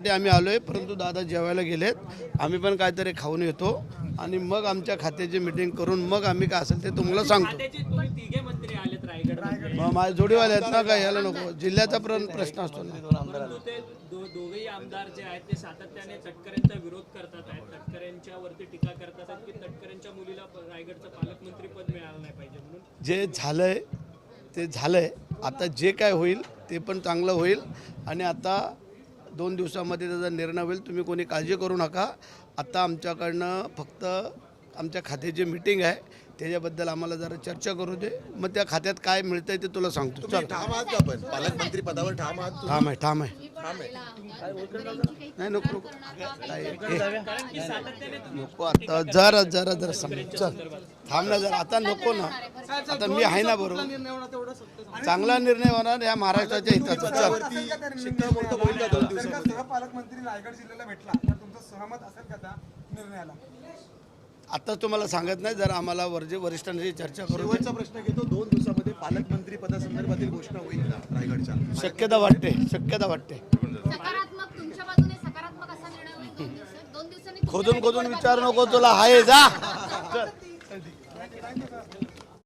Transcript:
ते आम्ही आलोय परंतु दादा जेवायला गेलेत. आम्ही पण काहीतरी खाऊन येतो. आणि मग आमच्या खात्याची मिटिंग करून मग आम्ही काय असेल ते तुम्हाला सांगतो. त्याचे तुम्ही तिघे मंत्री आलेत रायगड मग माझे जोडीवाले आहेत ना काय यायला नको. जिल्ह्याचा पण प्रश्न असतो ना. ते दो- दोघेही आमदार जे आहेत ते सातत्याने तटकरेंचा विरोध करतात आहेत. तटकरेंच्या वरती टीका करतात आहेत की तटकरेंच्या मुलीला प- रायगडचं पालकमंत्री पद मिळालं नाही पाहिजे म्हणून. जे झालंय ते झालंय. आता जे काय होईल ते पण चांगलं होईल. आणि आता दोन दिवसामध्ये त्याचा निर्णय होईल. तुम्ही कोणी काळजी करू नका. आता आमच्याकडनं फक्त आमच्या खात्याची मिटिंग आहे त्याच्याबद्दल आम्हाला जरा चर्चा करू दे. मग त्या खात्यात काय मिळतंय ते तुला सांगतो. चल. ठाम आहात का पण पालकमंत्री पदावर ठाम आहात तुम्ही? ठाम आहे ठाम आहे. नाही नको नको. काय, हे, नको आता जरा जरा जरा समज चल. थांब ना जरा आता नको ना. आता मी आहे ना बरोबर. चांगला निर्णय होणार या महाराष्ट्राच्या हिताचा. सहपालकमंत्री रायगड जिल्ह्याला भेटला तर तुमचं सहमत असेल का त्या निर्णयाला? आता तुम्हाला सांगत नाही जर आम्हाला वरजे वरिष्ठांशी चर्चा करू प्रश्न घेतो दोन दिवसामध्ये पालकमंत्री पदासंदर्भातील घोषणा होईल का रायगडच्या? शक्यता वाटते शक्यता वाटते. सकारात्मक तुमच्या बाजूने सकारात्मक असा निर्णय होईल दोन दिवसात? दोन दिवसांनी खोदून खोदून विचार नको तुला हाय जा. चल